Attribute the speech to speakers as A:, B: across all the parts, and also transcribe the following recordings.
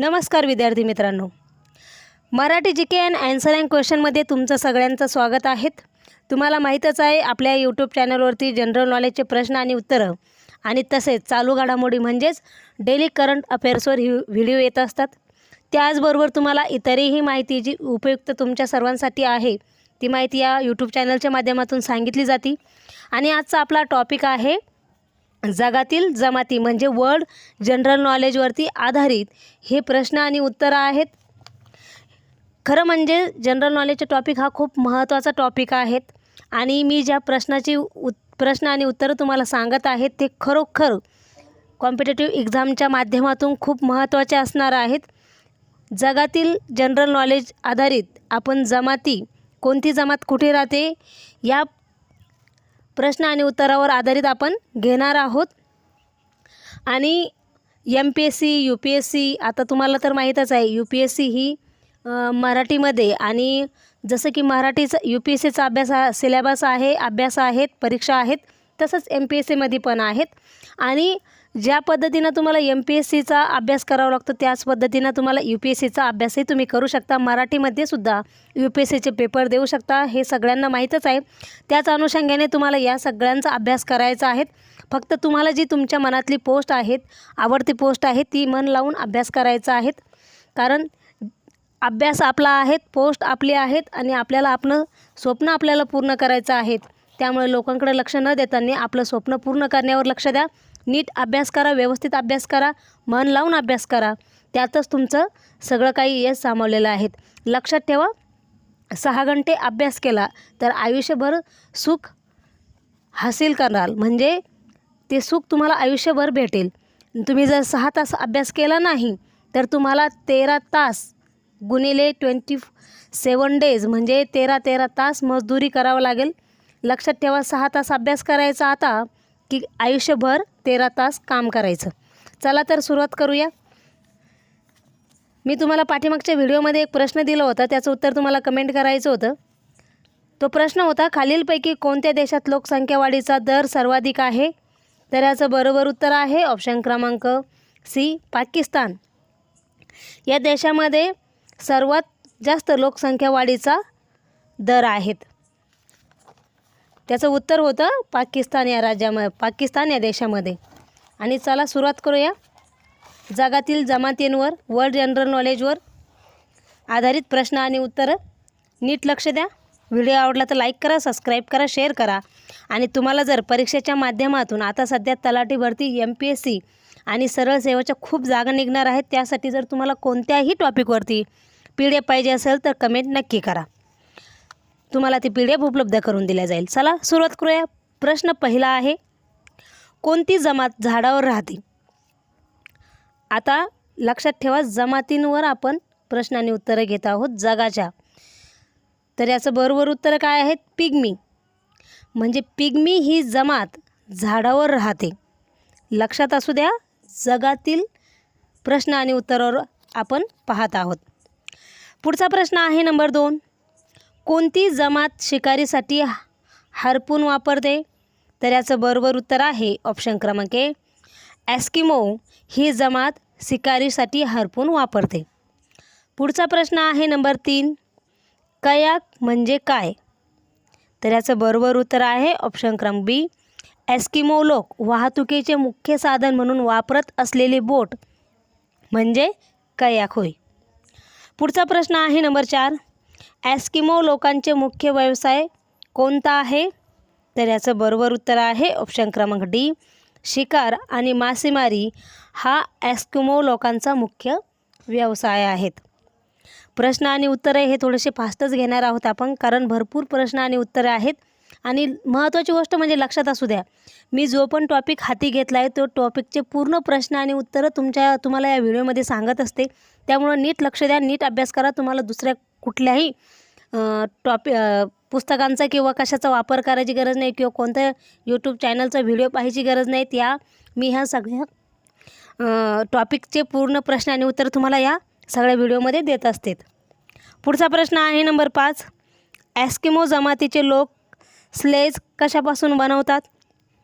A: नमस्कार विद्यार्थी मित्रांनो. Marathi G K and answer and क्वेश्चनमध्ये तुमचं सगळ्यांचं स्वागत आहेत तुम्हाला माहीतच आहे आपल्या यूट्यूब चॅनलवरती जनरल नॉलेजचे प्रश्न आणि उत्तरं आणि तसेच चालू घडामोडी म्हणजेच डेली करंट अफेअर्सवर ही व्हिडिओ येत असतात. त्याचबरोबर तुम्हाला इतरही माहिती जी उपयुक्त तुमच्या सर्वांसाठी आहे ती माहिती या यूट्यूब चॅनलच्या माध्यमातून सांगितली जाते. आणि आजचा आपला टॉपिक आहे जगातील जमाती म्हणजे वर्ल्ड जनरल नॉलेजवरती आधारित हे प्रश्न आणि उत्तरं आहेत. खरं म्हणजे जनरल नॉलेजचे टॉपिक हा खूप महत्त्वाचा टॉपिक आहेत. आणि मी ज्या प्रश्नाची उत प्रश्न आणि उत्तरं तुम्हाला सांगत आहेत ते खरोखर कॉम्पिटेटिव्ह एक्झामच्या माध्यमातून खूप महत्त्वाचे असणार आहेत. जगातील जनरल नॉलेज आधारित आपण जमाती कोणती जमात कुठे राहते या प्रश्न आणि उत्तरावर आधारित आपण घेणार आहोत. आणि M P S C U P S C आता तुम्हाला तर माहीतच आहे यू पी एस सी ही मराठीमध्ये आणि जसं की मराठीचा यू पी एस सीचा अभ्यास हा सिलेबस आहे अभ्यास आहेत परीक्षा आहेत तसंच एम पी एस सीमध्ये पण आहेत. आणि ज्या पद्धतीनं तुम्हाला एम पी एस सीचा अभ्यास करावा लागतो त्याच पद्धतीनं तुम्हाला यू पी एस सीचा अभ्यासही तुम्ही करू शकता. मराठीमध्ये सुद्धा यू पी एस सीचे पेपर देऊ शकता. हे सगळ्यांना माहीतच आहे. त्याच अनुषंगाने तुम्हाला या सगळ्यांचा अभ्यास करायचा आहे. फक्त तुम्हाला जी तुमच्या मनातली पोस्ट आहेत आवडती पोस्ट आहे ती मन लावून अभ्यास करायचा आहेत कारण अभ्यास आपला आहेत पोस्ट आपली आहेत आणि आपल्याला आपलं स्वप्न आपल्याला पूर्ण करायचं आहेत त्यामुळे लोकांकडे लक्ष न देताना आपलं स्वप्न पूर्ण करण्यावर लक्ष द्या. नीट अभ्यास करा व्यवस्थित अभ्यास करा मन लावून अभ्यास करा. त्यातच तुमचं सगळं काही यश सामावलेलं आहेत लक्षात ठेवा सहा घंटे अभ्यास केला तर आयुष्यभर सुख हासिल कराल म्हणजे ते सुख तुम्हाला आयुष्यभर भेटेल. तुम्ही जर सहा तास अभ्यास केला नाही तर तुम्हाला तेरा तास गुणिले ट्वेंटी सेवन डेज म्हणजे तेरा तेरा तास मजदुरी करावं लागेल. लक्षात ठेवा सहा तास अभ्यास करायचा आता की आयुष्यभर तेरा तास काम करायचं. चला तर सुरुवात करूया. मी तुम्हाला पाठीमागच्या व्हिडिओमध्ये एक प्रश्न दिला होता त्याचं उत्तर तुम्हाला कमेंट करायचं होतं. तो प्रश्न होता खालीलपैकी कोणत्या देशात लोकसंख्या वाढीचा दर सर्वाधिक आहे? तर याचं बरोबर उत्तर आहे ऑप्शन क्रमांक सी पाकिस्तान. या देशामध्ये सर्वात जास्त लोकसंख्या वाढीचा दर आहेत. त्याचं उत्तर होतं पाकिस्तान या राज्यामध्ये पाकिस्तान या देशामध्ये. आणि चला सुरुवात करूया. जगातील जमातींवर वर्ल्ड जनरल नॉलेजवर आधारित प्रश्न आणि उत्तरं. नीट लक्ष द्या. व्हिडिओ आवडला तर लाईक करा सबस्क्राईब करा शेअर करा. आणि तुम्हाला जर परीक्षेच्या माध्यमातून आता सध्या तलाठी भरती एम पी एस सी आणि सरळ सेवेच्या खूप जागा निघणार आहेत त्यासाठी जर तुम्हाला कोणत्याही टॉपिकवरती पी डी एफ पाहिजे असेल तर कमेंट नक्की करा. तुम्हाला ती पी डी एफ उपलब्ध करून दिल्या जाईल. चला सुरुवात करूया. प्रश्न पहिला आहे कोणती जमात झाडावर राहते? आता लक्षात ठेवा जमातींवर आपण प्रश्नाने उत्तरं घेत आहोत जगाच्या. तर याचं बरोबर उत्तरं काय आहेत? पिग्मी. म्हणजे पिग्मी ही जमात झाडावर राहते. लक्षात असू द्या जगातील प्रश्न आणि उत्तरावर आपण पाहत आहोत. पुढचा प्रश्न आहे नंबर दोन. कोणती जमात शिकारीसाठी हार्पून वापरते? तर याचं बरोबर उत्तर आहे ऑप्शन क्रमांक ए. ॲस्किमो ही जमात शिकारीसाठी हार्पून वापरते. पुढचा प्रश्न आहे नंबर तीन. कयाक म्हणजे काय? तर याचं बरोबर उत्तर आहे ऑप्शन क्रमांक बी. ॲस्किमो लोक वाहतुकीचे मुख्य साधन म्हणून वापरत असलेली बोट म्हणजे कयाक होय. पुढचा प्रश्न आहे नंबर चार. ॲस्किमो लोकांचे मुख्य व्यवसाय कोणता आहे? तर याचं बरोबर उत्तर आहे ऑप्शन क्रमांक डी शिकार आणि मासेमारी हा ॲस्किमो लोकांचा मुख्य व्यवसाय आहेत. प्रश्न आणि उत्तरं हे थोडेसे फास्टच घेणार आहोत आपण कारण भरपूर प्रश्न आणि उत्तरं आहेत. आणि महत्त्वाची गोष्ट म्हणजे लक्षात असू द्या मी जो पण टॉपिक हाती घेतला आहे तो टॉपिकचे पूर्ण प्रश्न आणि उत्तरं तुमच्या तुम्हाला या व्हिडिओमध्ये सांगत असते. त्यामुळं नीट लक्ष द्या नीट अभ्यास करा तुम्हाला दुसऱ्या कुठल्याही टॉपि पुस्तकांचा किंवा कशाचा वापर करायची गरज नाही किंवा कोणत्या यूट्यूब चॅनलचा व्हिडिओ पाहायची गरज नाही त्या मी ह्या सगळ्या टॉपिकचे पूर्ण प्रश्न आणि उत्तर तुम्हाला या सगळ्या व्हिडिओमध्ये देत असते. पुढचा प्रश्न आहे नंबर पाच. ॲस्किमो जमातीचे लोक स्लेज कशापासून बनवतात?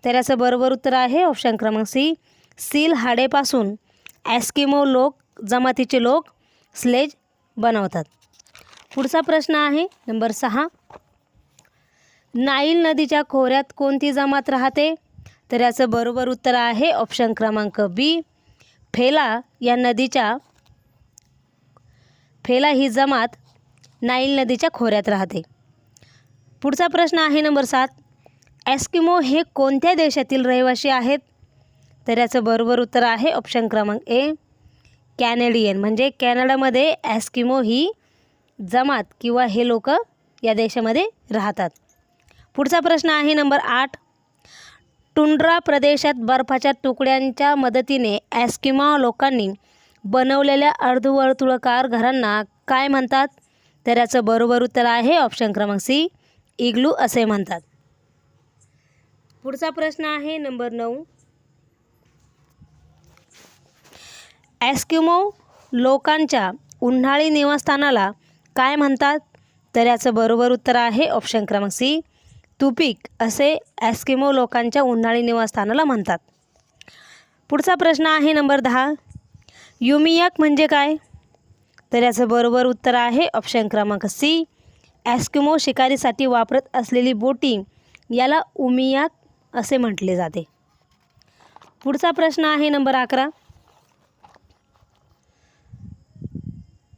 A: तर याचं बरोबर उत्तर आहे ऑप्शन क्रमांक सी. सील हाडेपासून ॲस्किमो लोक जमातीचे लोक स्लेज बनवतात. पुढचा प्रश्न आहे नंबर सहा. नाईल नदीच्या खोऱ्यात कोणती जमात राहते? तर याचं बरोबर उत्तर आहे ऑप्शन क्रमांक बी फेला या नदीच्या फेला ही जमात नाईल नदीच्या खोऱ्यात राहते. पुढचा प्रश्न आहे नंबर सात. ॲस्किमो हे कोणत्या देशातील रहिवासी आहेत? तर याचं बरोबर उत्तर आहे ऑप्शन क्रमांक ए कॅनेडियन. म्हणजे कॅनडामध्ये ॲस्किमो ही जमात किंवा हे लोक या देशामध्ये राहतात. पुढचा प्रश्न आहे नंबर आठ. टुंड्रा प्रदेशात बर्फाच्या तुकड्यांच्या मदतीने ॲस्किमा लोकांनी बनवलेल्या अर्धवर्तुळकार घरांना काय म्हणतात? तर याचं बरोबर उत्तर आहे ऑप्शन क्रमांक सी इग्लू असे म्हणतात. पुढचा प्रश्न आहे नंबर नऊ. ॲस्किमो लोकांच्या उन्हाळी निवासस्थानाला काय म्हणतात? तर याचं बरोबर उत्तर आहे ऑप्शन क्रमांक सी तुपिक असे ॲस्किमो लोकांच्या उन्हाळी निवासस्थानाला म्हणतात. पुढचा प्रश्न आहे नंबर दहा. युमियाक म्हणजे काय? तर याचं बरोबर उत्तर आहे ऑप्शन क्रमांक सी ॲस्किमो शिकारीसाठी वापरत असलेली बोटी याला उमियाक असे म्हटले जाते. पुढचा प्रश्न आहे नंबर अकरा.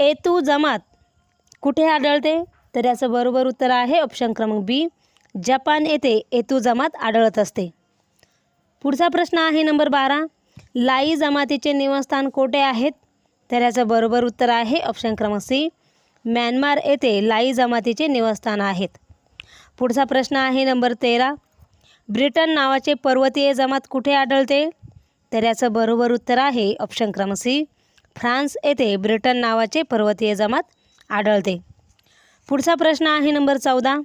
A: एतू जमात कुठे आढळते? तर याचं बरोबर उत्तर आहे ऑप्शन क्रमांक बी जपान येथे एतू जमात आढळत असते. पुढचा प्रश्न आहे नंबर बारा. लाई जमातीचे निवासस्थान कोठे आहेत? तर याचं बरोबर उत्तर आहे ऑप्शन क्रमांक सी म्यानमार येथे लाई जमातीचे निवासस्थान आहेत. पुढचा प्रश्न आहे नंबर तेरा. ब्रिटन नावाचे पर्वतीय जमात कुठे आढळते? तर याचं बरोबर उत्तर आहे ऑप्शन क्रमांक सी फ्रान्स येथे ब्रिटन नावाचे पर्वतीय जमात आढळते. पुढचा प्रश्न आहे नंबर चौदा.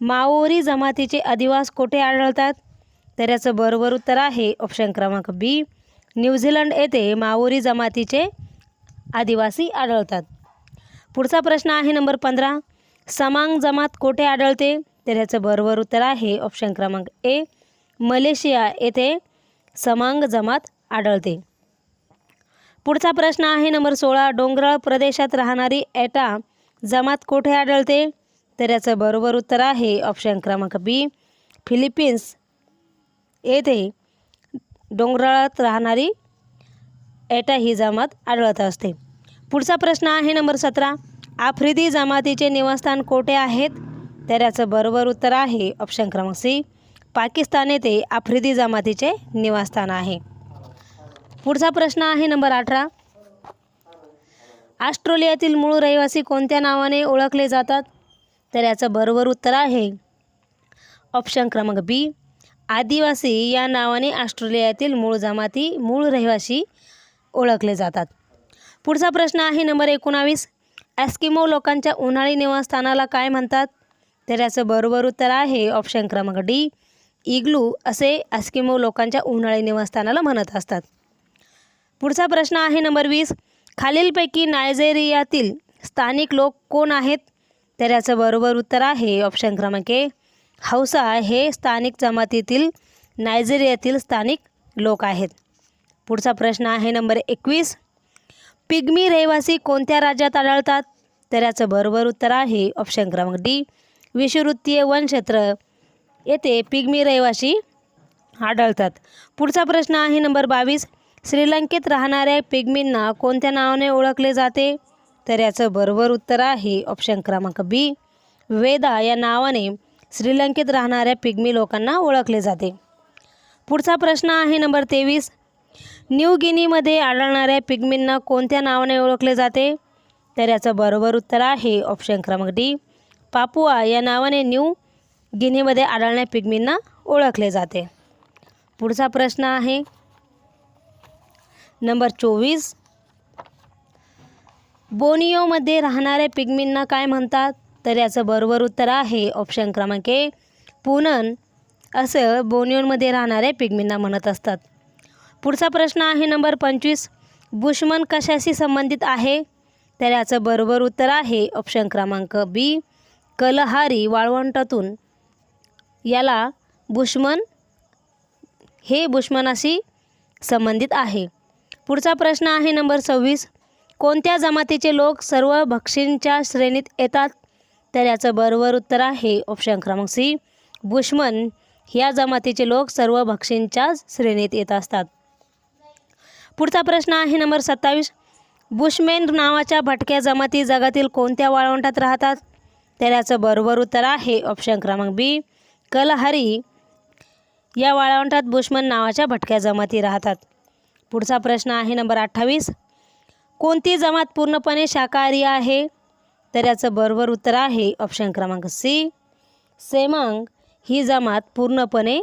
A: माओरी जमातीचे अधिवास कोठे आढळतात? तर याचं बरोबर उत्तर आहे ऑप्शन क्रमांक बी न्यूझीलंड येथे माओरी जमातीचे आदिवासी आढळतात. पुढचा प्रश्न आहे नंबर पंधरा. समांग जमात कोठे आढळते? तर याचं बरोबर उत्तर आहे ऑप्शन क्रमांक ए मलेशिया येथे समांग जमात आढळते. पुढचा प्रश्न आहे नंबर सोळा. डोंगराळ प्रदेशात राहणारी एटा जमात कोठे आढळते? तर याचं बरोबर उत्तर आहे ऑप्शन क्रमांक बी फिलिपिन्स. येथे डोंगराळात राहणारी एटा ही जमात आढळत असते. पुढचा प्रश्न आहे नंबर सतरा. आफ्रिदी जमातीचे निवासस्थान कोठे आहेत? तर याचं बरोबर उत्तर आहे ऑप्शन क्रमांक सी पाकिस्तान येथे आफ्रिदी जमातीचे निवासस्थान आहे. पुढचा प्रश्न आहे नंबर अठरा. ऑस्ट्रेलियातील मूळ रहिवासी कोणत्या नावाने ओळखले जातात? तर याचं बरोबर उत्तर आहे. ऑप्शन क्रमांक बी. आदिवासी या नावाने ऑस्ट्रेलियातील मूळ जमाती मूळ रहिवासी ओळखले जातात. पुढचा प्रश्न आहे नंबर एकोणावीस. ॲस्किमो लोकांच्या उन्हाळी निवासस्थानाला काय म्हणतात? तर याचं बरोबर उत्तर आहे ऑप्शन क्रमांक डी. इग्लू असे ॲस्किमो लोकांच्या उन्हाळी निवासस्थानाला म्हणत असतात. पुढचा प्रश्न आहे नंबर वीस. खालीलपैकी नायजेरियातील स्थानिक लोक कोण आहेत? तर याचं बरोबर उत्तर आहे ऑप्शन क्रमांक ए. हौसा हे स्थानिक जमातीतील नायजेरियातील स्थानिक लोक आहेत. पुढचा प्रश्न आहे नंबर एकवीस. पिग्मी रहिवासी कोणत्या राज्यात आढळतात? तर याचं बरोबर उत्तर आहे ऑप्शन क्रमांक डी. विषुवृत्तीय वनक्षेत्र येथे पिग्मी रहिवासी आढळतात. पुढचा प्रश्न आहे नंबर बावीस. श्रीलंकेत राहणाऱ्या पिग्मींना कोणत्या नावाने ओळखले जाते? तर याचं बरोबर उत्तर आहे ऑप्शन क्रमांक बी वेदा या नावाने श्रीलंकेत राहणाऱ्या पिग्मी लोकांना ओळखले जाते. पुढचा प्रश्न आहे नंबर तेवीस. न्यू गिनीमध्ये आढळणाऱ्या पिग्मींना कोणत्या नावाने ओळखले जाते? तर याचं बरोबर उत्तर आहे ऑप्शन क्रमांक डी पापुआ या नावाने न्यू गिनीमध्ये आढळणाऱ्या पिग्मींना ओळखले जाते. पुढचा प्रश्न आहे नंबर चोवीस. बोनियोमध्ये राहणाऱ्या पिग्मींना काय म्हणतात? तर याचं बरोबर उत्तर आहे ऑप्शन क्रमांक ए पुनन. असं बोनियोनमध्ये राहणाऱ्या पिग्मींना म्हणत असतात. पुढचा प्रश्न आहे नंबर पंचवीस. बुशमन कशाशी संबंधित आहे? तर याचं बरोबर उत्तर आहे ऑप्शन क्रमांक बी कलहारी वाळवंटातून. याला बुशमन हे बुशमनाशी संबंधित आहे. पुढचा प्रश्न आहे नंबर सव्वीस. कोणत्या जमातीचे लोक सर्व भक्षींच्या श्रेणीत येतात? तर याचं बरोबर उत्तर आहे ऑप्शन क्रमांक सी. बुशमन. ह्या जमातीचे लोक सर्व भक्षींच्या श्रेणीत येत असतात. पुढचा प्रश्न आहे नंबर सत्तावीस. बुशमेन नावाच्या भटक्या जमाती जगातील कोणत्या वाळवंटात राहतात? तर याचं बरोबर उत्तर आहे ऑप्शन क्रमांक बी. कलहरी. या वाळवंटात बुशमन नावाच्या भटक्या जमाती राहतात. पुढचा प्रश्न आहे नंबर अठ्ठावीस. कोणती जमात पूर्णपणे शाकाहारी आहे? तर याचं बरोबर उत्तर आहे ऑप्शन क्रमांक सी सेमांग ही जमात पूर्णपणे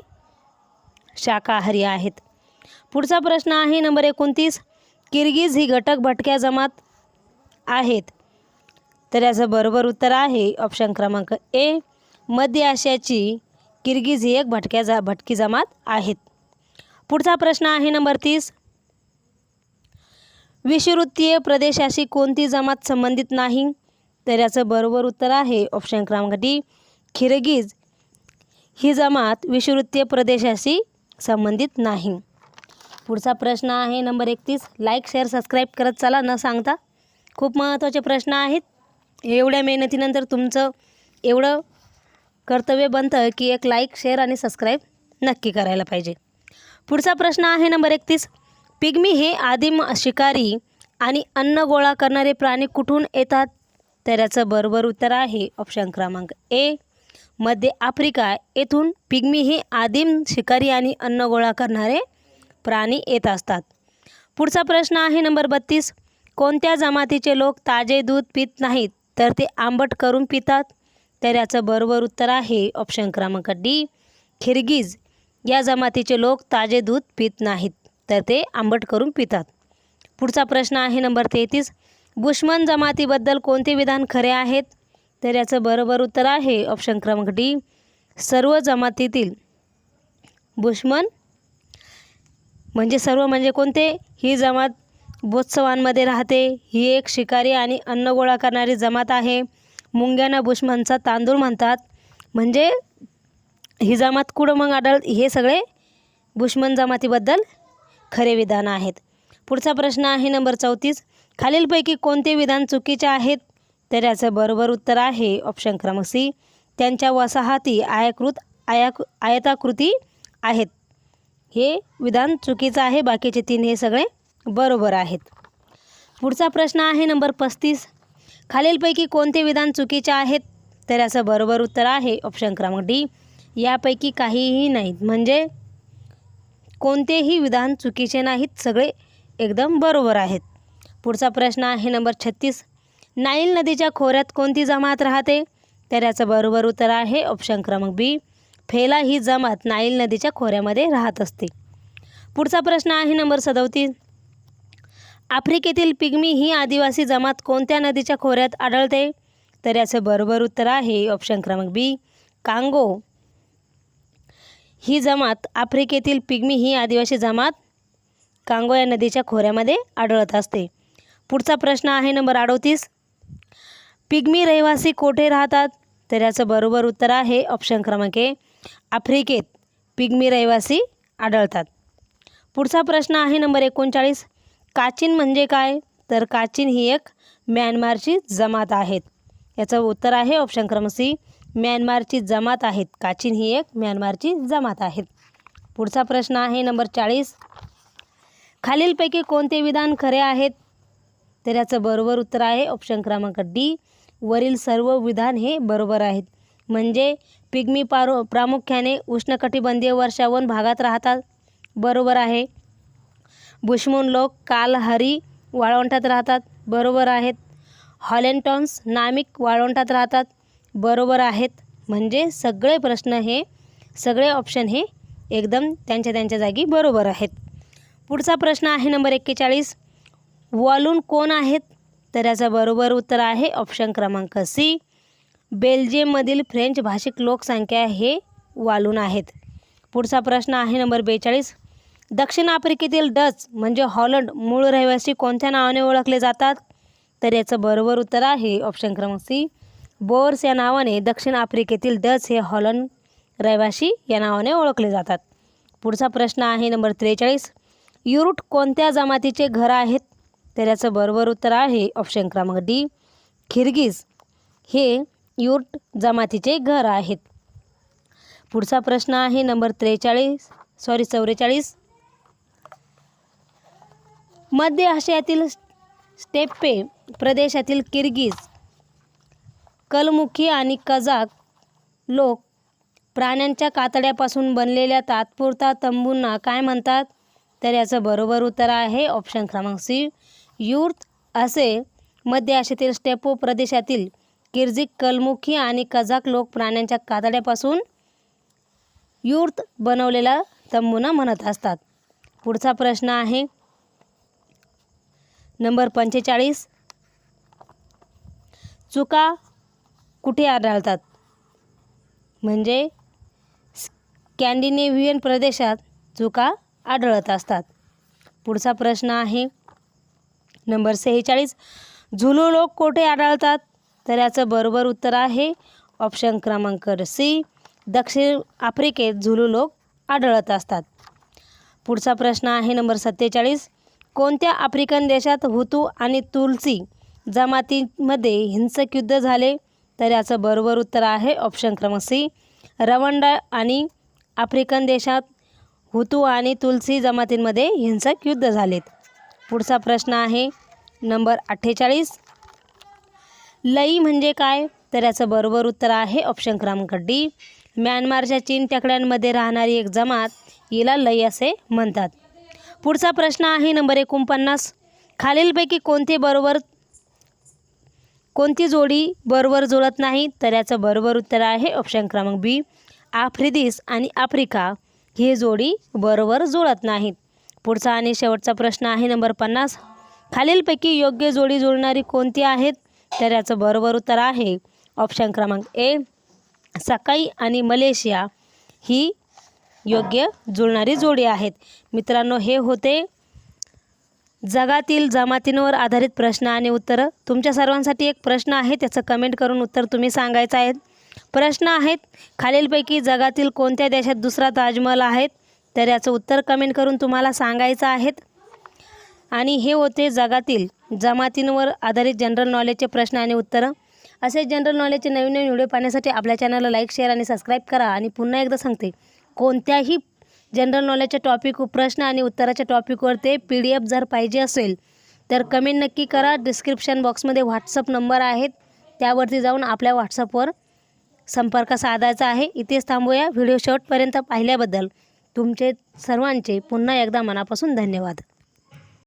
A: शाकाहारी आहेत. पुढचा प्रश्न आहे नंबर एकोणतीस. किर्गिज ही घटक भटक्या जमात आहेत. तर याचं बरोबर उत्तर आहे ऑप्शन क्रमांक ए मध्य आशियाची किर्गिज ही एक भटक्या जा भटकी जमात आहेत. पुढचा प्रश्न आहे नंबर तीस. विषुवृत्तीय प्रदेशाशी कोणती जमात संबंधित नाही? तर याचं बरोबर उत्तर आहे ऑप्शन क्रमांक डी ही जमात विषुवृत्तीय प्रदेशाशी संबंधित नाही. पुढचा प्रश्न आहे नंबर एकतीस. लाईक शेअर सबस्क्राईब करत चला न सांगता. खूप महत्त्वाचे प्रश्न आहेत. एवढ्या मेहनतीनंतर तुमचं एवढं कर्तव्य बनतं की एक लाईक शेअर आणि सबस्क्राईब नक्की करायला पाहिजे. पुढचा प्रश्न आहे नंबर एकतीस. पिग्मी हे आदिम शिकारी आणि अन्न गोळा करणारे प्राणी कुठून येतात? तर याचं बरोबर उत्तर आहे ऑप्शन क्रमांक ए मध्य आफ्रिका. येथून पिग्मी हे आदिम शिकारी आणि अन्न गोळा करणारे प्राणी येत असतात. पुढचा प्रश्न आहे नंबर बत्तीस. कोणत्या जमातीचे लोक ताजे दूध पित नाहीत? तर ते आंबट करून पितात. तर याचं बरोबर उत्तर आहे ऑप्शन क्रमांक डी खिरगीज. या जमातीचे लोक ताजे दूध पित नाहीत. तर ते आंबट करून पितात. पुढचा प्रश्न आहे नंबर तेहतीस. बुश्मन जमातीबद्दल कोणते विधान खरे आहेत? तर याचं बरोबर उत्तर आहे ऑप्शन क्रमांक डी सर्व जमातीतील बुश्मन म्हणजे सर्व म्हणजे कोणते? ही जमात बोत्सवांमध्ये राहते. ही एक शिकारी आणि अन्न गोळा करणारी जमात आहे. मुंग्यांना बुश्मनचा तांदूळ म्हणतात. म्हणजे ही जमात कुठं मग आढळ हे सगळे बुश्मन जमातीबद्दल खरे विधान आहेत. पुढचा प्रश्न आहे नंबर चौतीस. खालीलपैकी कोणते विधान चुकीचे आहेत? तर याचं बरोबर उत्तर आहे ऑप्शन क्रमांक सी. त्यांच्या वसाहती आयाकृत आया आयताकृती आहेत. हे विधान चुकीचं आहे बाकीचे तीन हे सगळे बरोबर आहेत. पुढचा प्रश्न आहे नंबर पस्तीस. खालीलपैकी कोणते विधान चुकीचे आहेत? तर याचं बरोबर उत्तर आहे ऑप्शन क्रमांक डी. यापैकी काहीही नाहीत. म्हणजे कोणतेही विधान चुकीचे नाहीत सगळे एकदम बरोबर आहेत. पुढचा प्रश्न आहे नंबर छत्तीस. नाईल नदीच्या खोऱ्यात कोणती जमात राहते? तर याचं बरोबर उत्तर आहे ऑप्शन क्रमांक बी. फेला ही जमात नाईल नदीच्या खोऱ्यामध्ये राहत असते. पुढचा प्रश्न आहे नंबर सदवतीस आफ्रिकेतील पिग्मी ही आदिवासी जमात कोणत्या नदीच्या खोऱ्यात आढळते? तर याचं बरोबर उत्तर आहे ऑप्शन क्रमांक बी. कांगो. ही जमात आफ्रिकेतील पिग्मी ही आदिवासी जमात कांगो या नदीच्या खोऱ्यामध्ये आढळत असते. पुढचा प्रश्न आहे नंबर अडोतीस. पिग्मी रहिवासी कोठे राहतात? तर याचं बरोबर उत्तर आहे ऑप्शन क्रमांक ए. आफ्रिकेत पिग्मी रहिवासी आढळतात. पुढचा प्रश्न आहे नंबर एकोणचाळीस. काचीन म्हणजे काय? तर काचीन ही एक म्यानमारची जमात आहेत. याचं उत्तर आहे ऑप्शन क्रमांक सी. म्यानमारची जमात आहेत. काचीन ही एक म्यानमारची जमात आहेत. पुढचा प्रश्न आहे नंबर चाळीस. खालीलपैकी कोणते विधान खरे आहेत? तर याचं बरोबर उत्तर आहे ऑप्शन क्रमांक डी वरील सर्व विधान हे बरोबर आहेत. म्हणजे पिग्मी पारो प्रामुख्याने उष्णकटिबंधीय वर्षावन भागात राहतात. बरोबर आहे. बुशमून लोक कालहरी वाळवंटात राहतात. बरोबर आहेत. हॉलेंटॉन्स नामिक वाळवंटात राहतात. बरोबर आहेत. म्हणजे सगळे प्रश्न हे सगळे ऑप्शन हे एकदम त्यांच्या त्यांच्या जागी बरोबर आहेत. पुढचा प्रश्न आहे नंबर एक्केचाळीस. वॉलून कोण आहेत? तर याचं बरोबर उत्तर आहे ऑप्शन क्रमांक सी. बेल्जियममधील फ्रेंच भाषिक लोकसंख्या हे वालून आहेत. पुढचा प्रश्न आहे नंबर बेचाळीस. दक्षिण आफ्रिकेतील डच म्हणजे हॉलंड मूळ रहिवासी कोणत्या नावाने ओळखले जातात? तर याचं बरोबर उत्तर आहे ऑप्शन क्रमांक सी. बोर्स या नावाने दक्षिण आफ्रिकेतील डच हे हॉलंड रहिवासी या नावाने ओळखले जातात. पुढचा प्रश्न आहे नंबर त्रेचाळीस. युरुट कोणत्या जमातीचे घर आहेत? तर याचं बरोबर उत्तर आहे ऑप्शन क्रमांक डी. खिरगीज हे युर्ट जमातीचे घर आहेत. पुढचा प्रश्न आहे नंबर त्रेचाळीस. सॉरी चौवेचाळीस मध्य आशियातील स्टेप्पे प्रदेशातील किर्गीज कलमुखी आणि कझाक लोक प्राण्यांच्या कातड्यापासून बनलेल्या तात्पुरता तंबूंना काय म्हणतात? तर याचं बरोबर उत्तर आहे ऑप्शन क्रमांक सी युर्थ असे मध्य आशियातील स्टेपो प्रदेशातील किर्जिक कलमुखी आणि कझाक लोक प्राण्यांच्या कातड्यापासून युर्थ बनवलेला तंबूंना म्हणत असतात. पुढचा प्रश्न आहे. नंबर पंचेचाळीस. चुका कुठे आढळतात? म्हणजे स्कॅन्डिनेव्हियन प्रदेशात चुका आढळत असतात. पुढचा प्रश्न आहे नंबर सेहेचाळीस झुलू लोक कोठे आढळतात? तर याचं बरोबर उत्तर आहे ऑप्शन क्रमांक सी दक्षिण आफ्रिकेत झुलू लोक आढळत असतात. पुढचा प्रश्न आहे नंबर सत्तेचाळीस कोणत्या आफ्रिकन देशात हुतू आणि तुलसी जमातीमध्ये हिंसक युद्ध झाले? तर याचं बरोबर उत्तर आहे ऑप्शन क्रमांक सी रवंडा आणि आफ्रिकन देशात हुतू आणि तुलसी जमातींमध्ये हिंसक युद्ध झालेत. पुढचा प्रश्न आहे नंबर अठ्ठेचाळीस. लई म्हणजे काय? तर याचं बरोबर उत्तर आहे ऑप्शन क्रमांक डी म्यानमारच्या चीन टेकड्यांमध्ये राहणारी एक जमात हिला लई असे म्हणतात. पुढचा प्रश्न आहे नंबर एकोणपन्नास. खालीलपैकी कोणते बरोबर कोणती जोडी बरोबर जुळत नाही? तर याचं बरोबर उत्तर आहे ऑप्शन क्रमांक बी आफ्रिदिस आणि आफ्रिका. ही जोडी बरोबर जुळत नाहीत पुढचा आणि शेवटचा प्रश्न आहे नंबर पन्नास. खालीलपैकी योग्य जोडी जुळणारी कोणती आहेत? तर याचं बरोबर उत्तर आहे ऑप्शन क्रमांक ए सकाई आणि मलेशिया. ही योग्य जुळणारी जोडी आहेत. मित्रांनो हे होते जगातील जमातींवर आधारित प्रश्न आणि उत्तरं. तुमच्या सर्वांसाठी एक प्रश्न आहे त्याचं कमेंट करून उत्तर तुम्ही सांगायचं आहे. प्रश्न आहेत खालीलपैकी जगातील कोणत्या देशात दुसरा ताजमहल आहेत तर याचं उत्तर कमेंट करून तुम्हाला सांगायचं आहेत आणि हे होते जगातील जमातींवर आधारित जनरल नॉलेजचे प्रश्न आणि उत्तरं. असे जनरल नॉलेजचे नवीन नवीन व्हिडिओ पाहण्यासाठी आपल्या चॅनलला लाईक शेअर आणि सबस्क्राईब करा. आणि पुन्हा एकदा सांगते कोणत्याही जनरल नॉलेजच्या टॉपिक प्रश्न आणि उत्तराच्या टॉपिकवर ते पी डी एफ जर पाहिजे असेल तर कमेंट नक्की करा. डिस्क्रिप्शन बॉक्समध्ये व्हॉट्सअप नंबर आहेत. त्यावरती जाऊन आपल्या व्हॉट्सअपवर संपर्क साधायचा आहे. इथेच थांबूया. व्हिडिओ शेवटपर्यंत पाहिल्याबद्दल तुमचे सर्वांचे पुन्हा एकदा मनापासून धन्यवाद.